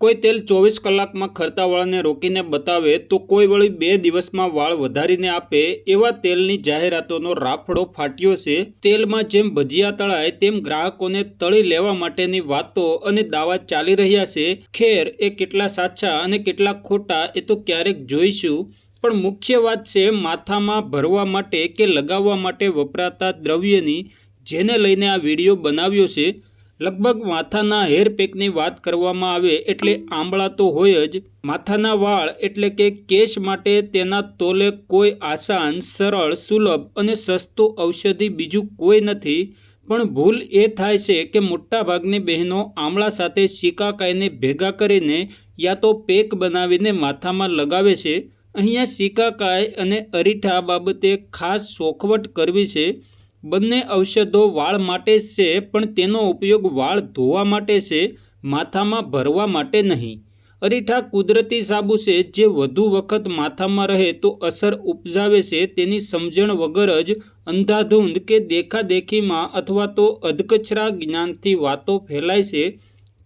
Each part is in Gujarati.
કોઈ તેલ ચોવીસ કલાકમાં ખરતા વાળને રોકીને બતાવે તો કોઈ વળી બે દિવસમાં વાળ વધારીને આપે એવા તેલની જાહેરાતોનો રાફડો ફાટ્યો છે. તેલમાં જેમ ભજીયા તળાય તેમ ગ્રાહકોને તળી લેવા માટેની વાતો અને દાવા ચાલી રહ્યા છે. ખેર એ કેટલા સાચા અને કેટલા ખોટા એ તો ક્યારેક જોઈશું. પણ મુખ્ય વાત છે માથામાં ભરવા માટે કે લગાવવા માટે વપરાતા દ્રવ્યની, જેને લઈને આ વીડિયો બનાવ્યો છે. લગભગ માથાના હેર પેકની વાત કરવામાં આવે એટલે આંબળા તો હોય જ. માથાના વાળ એટલે કે કેશ માટે તેના તોલે કોઈ આસાન, સરળ, સુલભ અને સસ્તું ઔષધિ બીજું કોઈ નથી. પણ ભૂલ એ થાય છે કે મોટાભાગની બહેનો આમળા સાથે સિકાકાઈને ભેગા કરીને યા તો પેક બનાવીને માથામાં લગાવે છે. અહીંયા સિકાકાઈ અને અરીઠા બાબતે ખાસ સોખવટ કરવી છે. બંને ઔષધો વાળ માટે છે, પણ તેનો ઉપયોગ વાળ ધોવા માટે છે, માથામાં ભરવા માટે નહીં. અરીઠા કુદરતી સાબુ છે, જે વધુ વખત માથામાં રહે તો અસર ઉપજાવે છે. તેની સમજણ વગર જ અંધાધૂંધ કે દેખાદેખીમાં અથવા તો અધકચરા જ્ઞાનથી વાતો ફેલાય છે.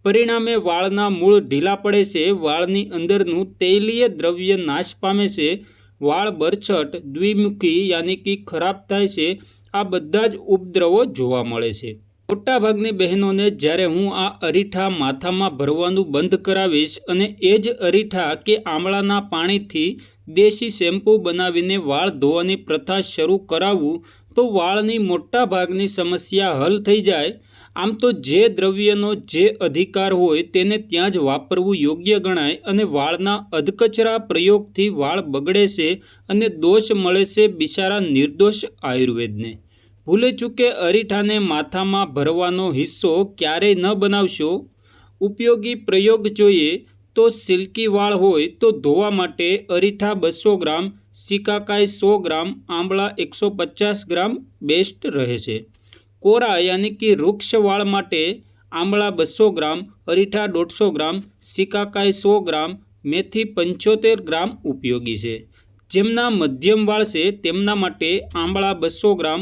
પરિણામે વાળના મૂળ ઢીલા પડે છે, વાળની અંદરનું તૈલીય દ્રવ્ય નાશ પામે છે. વાળ બરછટ, દ્વિમુખી યાની કે ખરાબ થાય છે. આ બધા જ ઉપદ્રવો જોવા મળે છે. મોટાભાગની બહેનોને જ્યારે હું આ અરીઠા માથામાં ભરવાનું બંધ કરાવીશ અને એ જ અરીઠા કે આમળાના પાણીથી દેશી શેમ્પૂ બનાવીને વાળ ધોવાની પ્રથા શરૂ કરાવું, તો વાળની મોટાભાગની સમસ્યા હલ થઈ જાય આમ તો જે દ્રવ્યનો જે અધિકાર હોય તેને ત્યાં જ વાપરવું યોગ્ય ગણાય અને વાળના અધકચરા પ્રયોગથી વાળ બગડે છે અને દોષ મળે છે બિચારા નિર્દોષ આયુર્વેદને. ભૂલે ચૂકે અરીઠાને માથામાં ભરવાનો હિસ્સો ક્યારેય ન બનાવશો. ઉપયોગી પ્રયોગ જોઈએ તો સિલ્કી વાળ હોય તો ધોવા માટે અરીઠા બસો ગ્રામ સિકાકાઈ સો ગ્રામ, આંબળા એકસો પચાસ ગ્રામ બેસ્ટ રહે છે. કોરા યાની કે વૃક્ષ વાળ માટે આંબળા બસો ગ્રામ, અરીઠા દોઢસો ગ્રામ સિકાકાઈ સો ગ્રામ, મેથી પંચોતેર ગ્રામ ઉપયોગી છે. જેમના મધ્યમ વાળ છે તેમના માટે આંબળા બસો ગ્રામ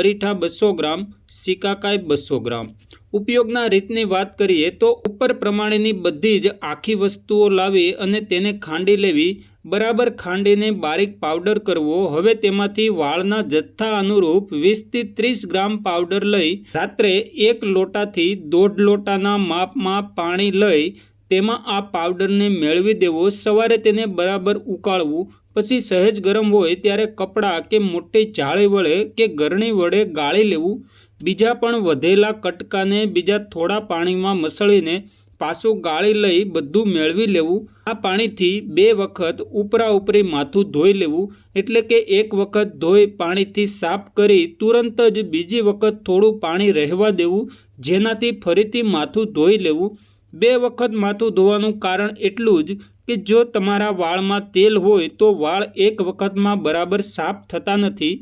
અરીઠા બસો ગ્રામ સિકાકાઈ બસો ગ્રામ. ઉપયોગના રીતની વાત કરીએ તો ઉપર પ્રમાણેની બધી જ આખી વસ્તુઓ લાવી અને તેને ખાંડી લેવી, બરાબર ખાંડીને બારીક પાવડર કરવો, હવે તેમાંથી વાળના જથ્થા અનુરૂપ વીસથી ત્રીસ ગ્રામ પાવડર લઈ રાત્રે એક લોટાથી દોઢ લોટાના માપમાં પાણી લઈ તેમાં આ પાવડરને મેળવી દેવો, સવારે તેને બરાબર ઉકાળવું, પછી સહેજ ગરમ હોય ત્યારે કપડાં કે મોટી જાળી વડે કે ગરણી વડે ગાળી લેવું, બીજા પણ વધેલા કટકાને બીજા થોડા પાણીમાં મસળીને પાછું ગાળી લઈ બધું મેળવી લેવું. આ પાણીથી બે વખત ઉપરા ઉપરી માથું ધોઈ લેવું, એટલે કે એક વખત ધોઈ પાણીથી સાફ કરી તુરંત જ બીજી વખત થોડું પાણી રહેવા દેવું, જેનાથી ફરીથી માથું ધોઈ લેવું. બે વખત માથું ધોવાનું કારણ એટલું જ કે જો તમારા વાળમાં તેલ હોય તો વાળ એક વખતમાં બરાબર સાફ થતા નથી.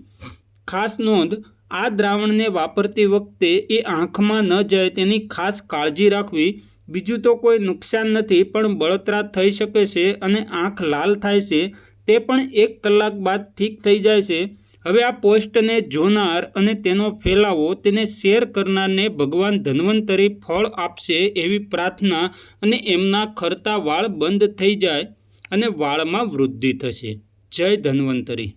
ખાસ નોંધ, આ દ્રાવણને વાપરતી વખતે એ આંખમાં ન જાય તેની ખાસ કાળજી રાખવી. બીજું તો કોઈ નુકસાન નથી, પણ બળતરા થઈ શકે છે અને આંખ લાલ થાય છે. તે પણ એક કલાક બાદ ઠીક થઈ જાય છે. હવે આ પોસ્ટને જોનાર અને તેનો ફેલાવો તેને શેર કરનારને ભગવાન ધન્વંતરી ફળ આપશે એવી પ્રાર્થના અને એમના ખરતા વાળ બંધ થઈ જાય અને વાળમાં વૃદ્ધિ થશે. જય ધન્વંતરી.